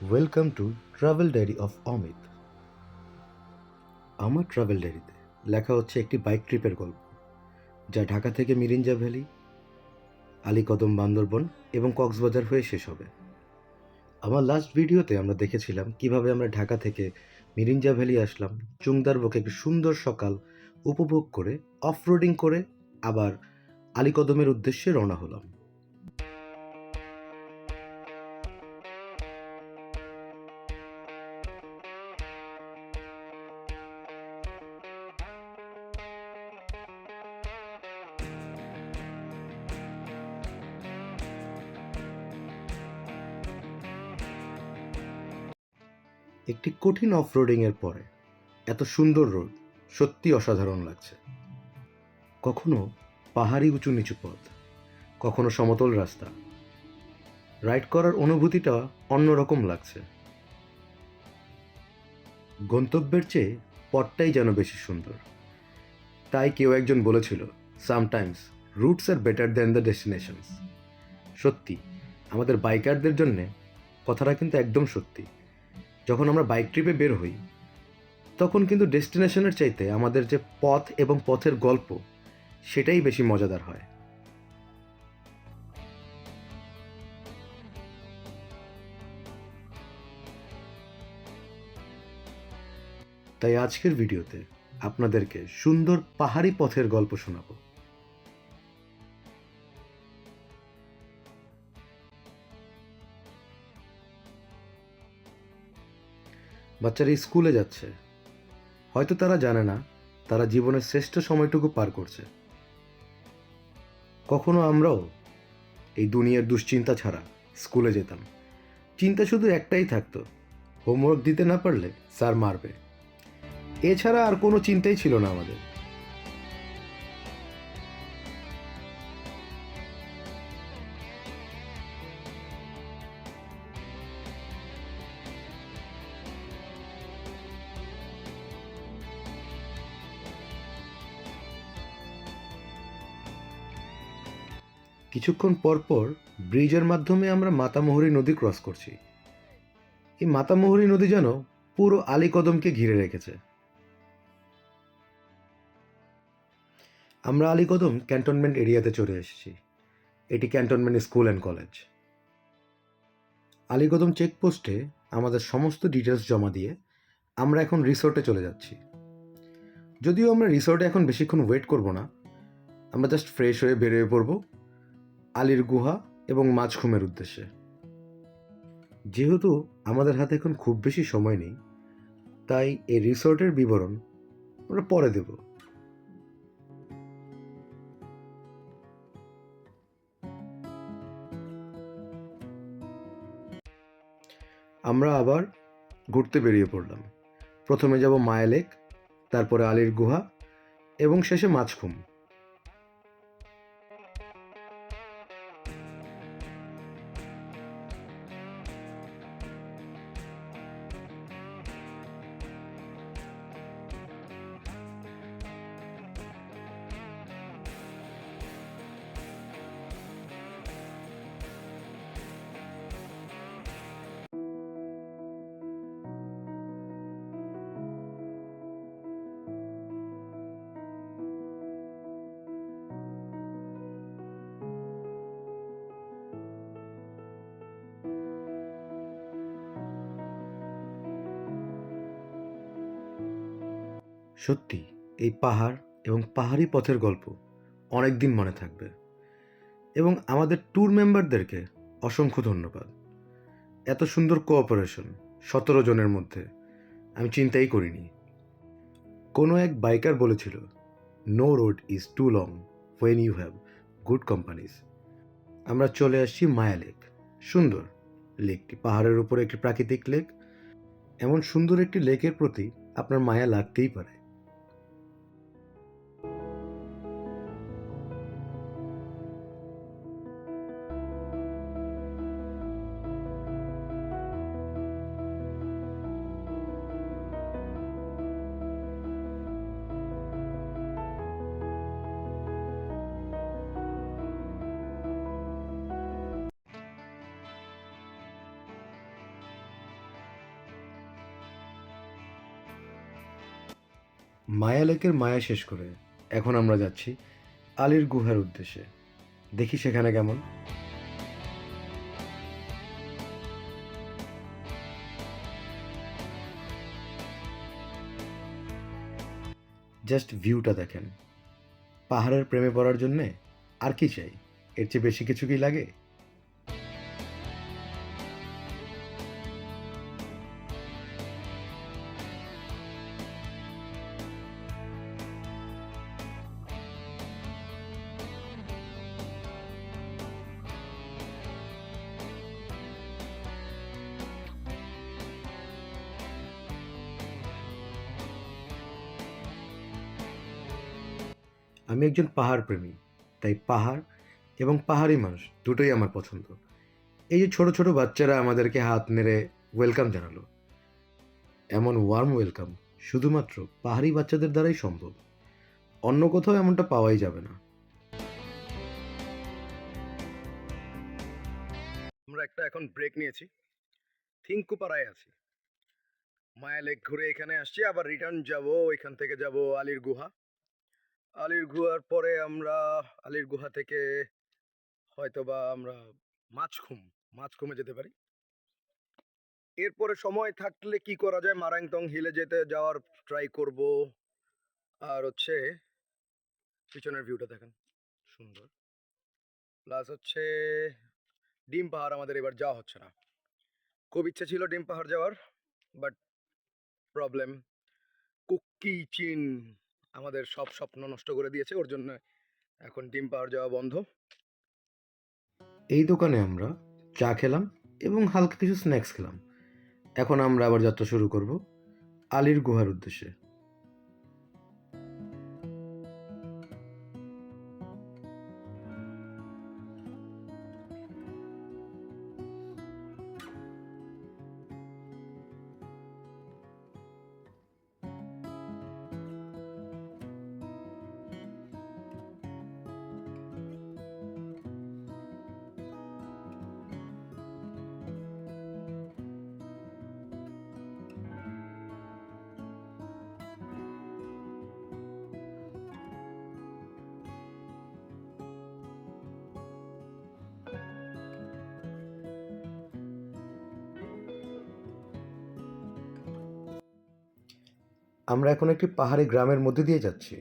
Welcome to travel diary of Amit আমার travel ডায়েরিতে লেখা হচ্ছে একটি বাইক ট্রিপের গল্প, যা ঢাকা থেকে মিরিঞ্জা ভ্যালি আলীকদম বান্দরবন এবং কক্সবাজার হয়ে শেষ হবে। আমার লাস্ট ভিডিওতে আমরা দেখেছিলাম কীভাবে আমরা ঢাকা থেকে মিরিঞ্জা ভ্যালি আসলাম চুংদারবকে একটি সুন্দর সকাল উপভোগ করে অফ রোডিং করে আবার আলীকদমের উদ্দেশ্যে রওনা হলাম। একটি কঠিন অফ রোডিংয়ের পরে। এত সুন্দর রোড সত্যি অসাধারণ লাগছে। কখনো পাহাড়ি উঁচু নিচু পথ, কখনো সমতল রাস্তা। রাইড করার অনুভূতিটা অন্যরকম লাগছে। গন্তব্যের চেয়ে পথটাই যেন বেশি সুন্দর। তাই কেউ একজন বলেছিল sometimes routes are better than the destinations সত্যি, আমাদের বাইকারদের জন্যে কথাটা কিন্তু একদম সত্যি। যখন আমরা বাইক ট্রিপে বের হই, তখন কিন্তু ডেস্টিনেশনের চাইতে আমাদের যে পথ এবং পথের গল্প, সেটাই বেশি মজাদার হয়। তাই আজকের ভিডিওতে আপনাদেরকে সুন্দর পাহাড়ি পথের গল্প শোনাবো। বাচ্চারা স্কুলে যাচ্ছে। হয়তো তারা জানে না, তারা জীবনের শ্রেষ্ঠ সময়টুকু পার করছে। কখনো আমরাও এই দুনিয়ার দুশ্চিন্তা ছাড়া স্কুলে যেতাম। চিন্তা শুধু একটাই থাকতো হোমওয়ার্ক দিতে না পারলে স্যার মারবে। এছাড়া আর কোনো চিন্তাই ছিল না আমাদের। কিছুক্ষণ পর পর ব্রিজের মাধ্যমে আমরা মাতামুহুরী নদী ক্রস করছি। এই মাতামুহুরী নদী যেন পুরো আলীকদমকে ঘিরে রেখেছে। আমরা আলীকদম ক্যান্টনমেন্ট এরিয়াতে চলে এসেছি। এটি cantonment school and college. Alikadam চেকপোস্টে আমাদের সমস্ত ডিটেলস জমা দিয়ে আমরা এখন রিসোর্টে চলে যাচ্ছি। যদিও আমরা রিসোর্টে এখন বেশিক্ষণ ওয়েট করব না, আমরা জাস্ট ফ্রেশ হয়ে বেরিয়ে পড়ব। আলীর গুহা এবং মাঝখুমের উদ্দেশ্যে। যেহেতু আমাদের হাতে এখন খুব বেশি সময় নেই, তাই এই রিসোর্টের বিবরণ আমরা পরে দেব। আমরা আবার ঘুরতে বেরিয়ে পড়লাম। প্রথমে যাব মায়া লেক তারপরে আলীর গুহা এবং শেষে মাছখুম সত্যি, এই পাহাড় এবং পাহাড়ি পথের গল্প অনেক দিন মনে থাকবে। এবং আমাদের ট্যুর মেম্বারদেরকে অসংখ্য ধন্যবাদ। এত সুন্দর কোঅপারেশন সতেরো জনের মধ্যে আমি চিন্তাই করিনি। কোনো এক বাইকার বলেছিল no road is too long when you have good companies আমরা চলে আসছি মায়া লেক সুন্দর। লেকটি পাহাড়ের উপরে একটি প্রাকৃতিক লেক এমন সুন্দর একটি লেকের প্রতি আপনার মায়া লাগতেই পারে। মায়া লেকের মায়া শেষ করে এখন আমরা যাচ্ছি আলীর গুহার উদ্দেশ্যে। দেখি সেখানে কেমন। জাস্ট ভিউটা দেখেন। পাহাড়ের প্রেমে পড়ার জন্যে আর কি চাই? এর চেয়ে বেশি কিছু কি লাগে? আমি একজন পাহাড় প্রেমী, তাই পাহাড় এবং পাহাড়ি মানুষ দুটোই আমার পছন্দ। এই যে ছোট ছোট বাচ্চারা আমাদেরকে হাত নেড়ে ওয়েলকাম জানালো। এমন ওয়ার্ম ওয়েলকাম শুধুমাত্র পাহাড়ি বাচ্চাদের দ্বারাই সম্ভব। অন্য কোথাও এমনটা পাওয়াই যাবে না। আমরা একটা এখন ব্রেক নিয়েছি। থিঙ্কুপাড়ায় আছি। মায়া লেক ঘুরে এখানে আসছি, আবার রিটার্ন যাব এখান থেকে যাব আলীর গুহা। আলীর গুহার পরে আমরা, আলির গুহা থেকে হয়তোবা আমরা মাছখুম, মাছখুমে যেতে পারি। এরপরে সময় থাকলে কি করা যায়? মারাংতং হিলে যেতে যাওয়ার ট্রাই করব। আর হচ্ছে পিছনের ভিউটা দেখেন। সুন্দর। প্লাস হচ্ছে ডিম পাহাড় আমাদের এবার যাওয়া হচ্ছে না। খুব ইচ্ছে ছিল ডিম পাহাড় যাওয়ার, বাট প্রবলেম। কুকি চিন আমাদের সব স্বপ্ন নষ্ট করে দিয়েছে, ওর জন্য এখন ডিম পাওয়ার যাওয়া বন্ধ। এই দোকানে আমরা চা খেলাম এবং হালকা কিছু স্ন্যাক্স খেলাম। এখন আমরা আবার যাত্রা শুরু করব আলির গুহার উদ্দেশ্যে। আমরা এখন একটি পাহাড়ি গ্রামের মধ্যে দিয়ে যাচ্ছি।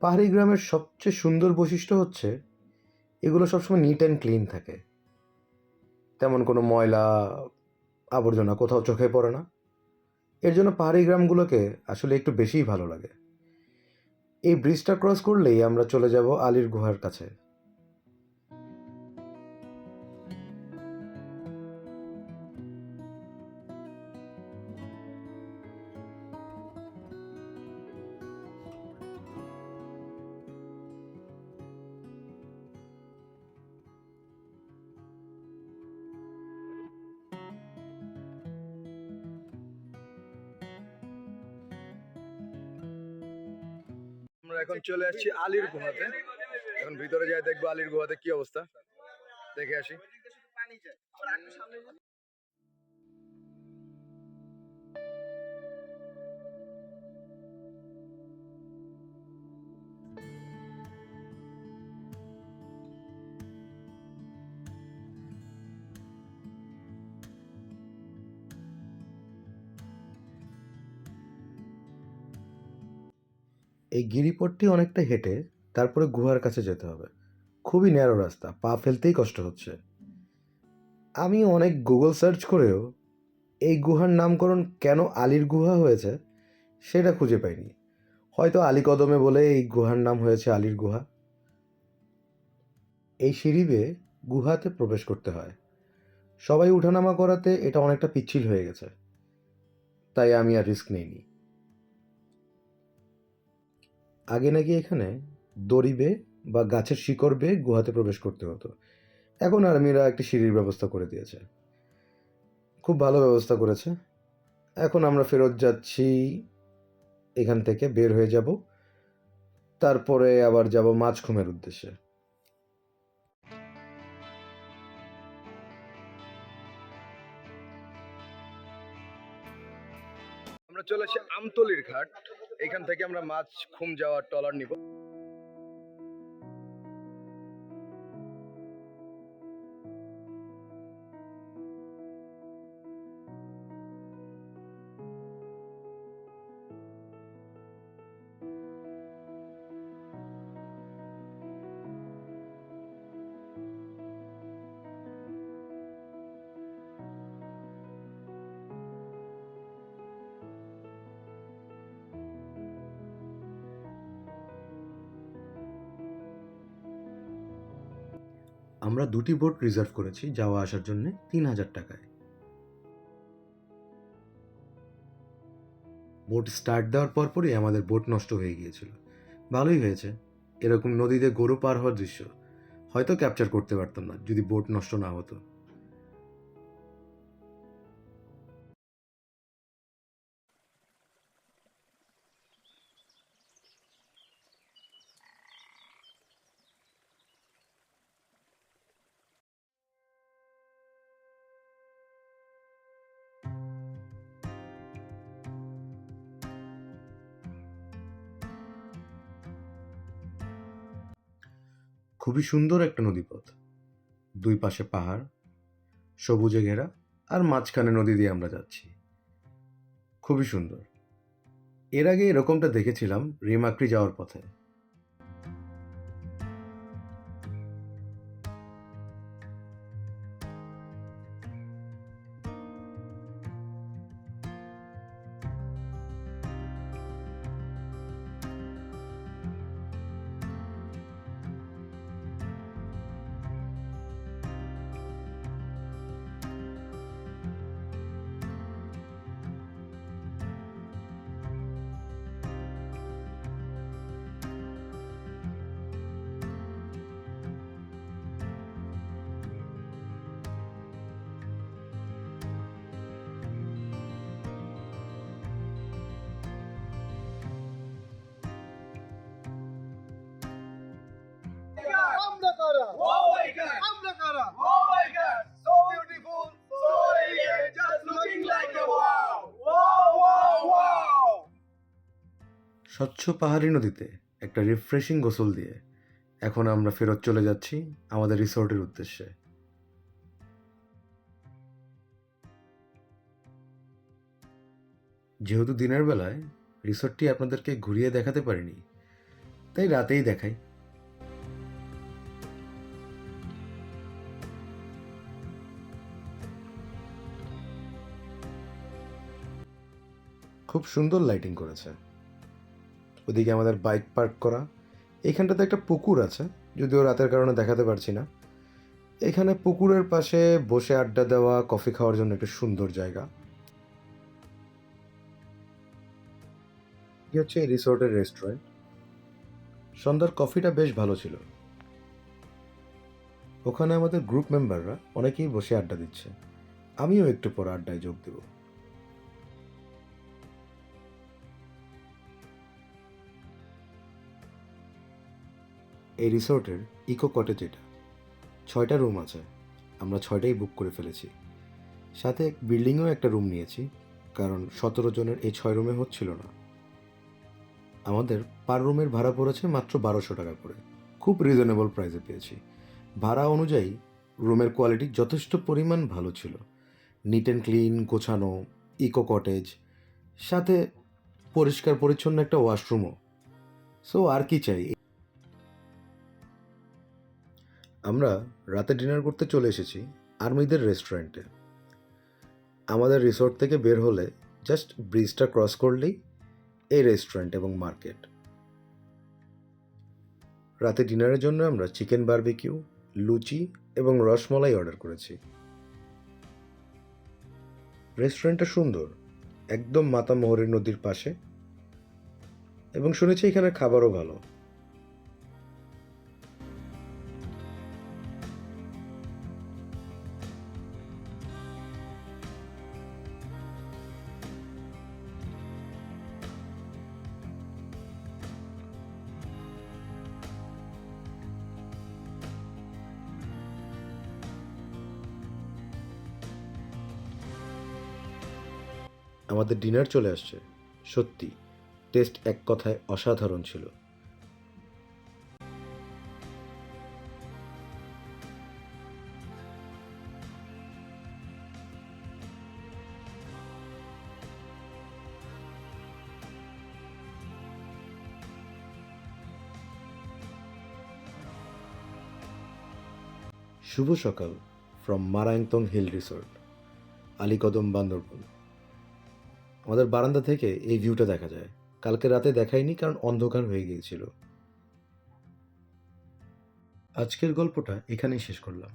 পাহাড়ি গ্রামের সবচেয়ে সুন্দর বৈশিষ্ট্য হচ্ছে, এগুলো সবসময় নিট অ্যান্ড ক্লিন থাকে। তেমন কোনো ময়লা, আবর্জনা কোথাও চোখে পড়ে না। এর জন্য পাহাড়ি গ্রামগুলোকে আসলে একটু বেশিই ভালো লাগে। এই ব্রিজটা ক্রস করলেই আমরা চলে যাব আলির গুহার কাছে। আমরা এখন চলে আসছি আলীর গুহাতে। এখন ভিতরে যাই দেখব আলীর গুহাতে কি অবস্থা। দেখে আসি। এই গিরিপথটি অনেকটা হেঁটে তারপরে গুহার কাছে যেতে হবে। খুবই ন্যারো রাস্তা, পা ফেলতেই কষ্ট হচ্ছে। আমি অনেক গুগল সার্চ করেও এই গুহার নামকরণ কেন আলীর গুহা হয়েছে সেটা খুঁজে পাইনি। হয়তো আলী কদমে বলে এই গুহার নাম হয়েছে আলীর গুহা। এই সিঁড়ি বেয়ে গুহাতে প্রবেশ করতে হয়। সবাই উঠানামা করাতে এটা অনেকটা পিচ্ছিল হয়ে গেছে। তাই আমি আর রিস্ক নিইনি। আগে নাকি এখানে দড়ি বেয়ে বা গাছের শিকড় বেয়ে গুহাতে প্রবেশ করতে হতো। এখন আর্মিরা একটি সিঁড়ির ব্যবস্থা করে দিয়েছে। খুব ভালো ব্যবস্থা করেছে। এখন আমরা ফেরত যাচ্ছি, এখান থেকে বের হয়ে যাব। তারপরে আবার যাব মাছখুমের উদ্দেশ্যে। আমরা চলে আসি আমতলির ঘাট। এখান থেকে আমরা মাছ খুম যাওয়ার ট্রলার নিব। আমরা দুটি বোট রিজার্ভ করেছি যাওয়া আসার জন্য তিন হাজার টাকায়। বোট স্টার্ট দেওয়ার পরপরই আমাদের বোট নষ্ট হয়ে গিয়েছিল। ভালোই হয়েছে। এরকম নদীতে গরু পার হওয়ার দৃশ্য। হয়তো ক্যাপচার করতে পারতাম না যদি বোট নষ্ট না হতো। খুবই সুন্দর একটা নদীপথ। দুই পাশে পাহাড়, সবুজে ঘেরা আর মাঝখানে নদী দিয়ে আমরা যাচ্ছি। খুবই সুন্দর। এর আগে এরকমটা দেখেছিলাম রিমাক্রি যাওয়ার পথে। স্বচ্ছ পাহাড়ি নদীতে একটা রিফ্রেশিং গোসল দিয়ে এখন আমরা ফেরত চলে যাচ্ছি আমাদের রিসোর্টের উদ্দেশ্যে। যেহেতু দিনের বেলায় রিসোর্টটি আপনাদেরকে ঘুরিয়ে দেখাতে পারিনি, তাই রাতেই দেখাই। খুব সুন্দর লাইটিং করেছে। ওদিকে আমাদের বাইক পার্ক করা। এইখানটাতে একটা পুকুর আছে, যদিও রাতের কারণে দেখাতে পারছি না। এখানে পুকুরের পাশে বসে আড্ডা দেওয়া কফি খাওয়ার জন্য একটা সুন্দর জায়গা। হচ্ছে রিসোর্টের রেস্টুরেন্ট সন্ধ্যার কফিটা বেশ ভালো ছিল। ওখানে আমাদের গ্রুপ মেম্বাররা অনেকেই বসে আড্ডা দিচ্ছে। আমিও একটু পর আড্ডায় যোগ দেবো। এই রিসোর্টের ইকো কটেজ এটা। ছয়টা রুম আছে, আমরা ছয়টাই বুক করে ফেলেছি। সাথে বিল্ডিংয়েও একটা রুম নিয়েছি, কারণ সতেরো জনের এই ছয় রুমে হচ্ছিল না। আমাদের পার রুমের ভাড়া পড়েছে মাত্র বারোশো টাকা করে। খুব রিজনেবল প্রাইসে পেয়েছি। ভাড়া অনুযায়ী রুমের কোয়ালিটি যথেষ্ট পরিমাণ ভালো ছিল। নিট অ্যান্ড ক্লিন গোছানো ইকো কটেজ সাথে পরিষ্কার পরিচ্ছন্ন একটা ওয়াশরুমও সো আর কি চাই? আমরা রাতে ডিনার করতে চলে এসেছি আর্মিদের রেস্টুরেন্টে আমাদের রিসোর্ট থেকে বের হলে জাস্ট ব্রিজটা ক্রস করলেই এই রেস্টুরেন্ট এবং মার্কেট রাতে ডিনারের জন্য আমরা চিকেন বারবিকিউ লুচি এবং রসমলাই অর্ডার করেছি। রেস্টুরেন্টটা সুন্দর, একদম মাতামোহরী নদীর পাশে। এবং শুনেছি এখানে খাবারও ভালো। আমাদের ডিনার চলে আসছে। সত্যি, টেস্ট এক কথায় অসাধারণ ছিল। শুভ সকাল from Marangtong hill resort Alikadam Bandarban. আমাদের বারান্দা থেকে এই ভিউটা দেখা যায়। কালকে রাতে দেখাইনি কারণ অন্ধকার হয়ে গিয়েছিল। আজকের গল্পটা এখানেই শেষ করলাম।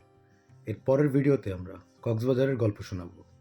এর পরের ভিডিওতে আমরা কক্সবাজারের গল্প শোনাবো।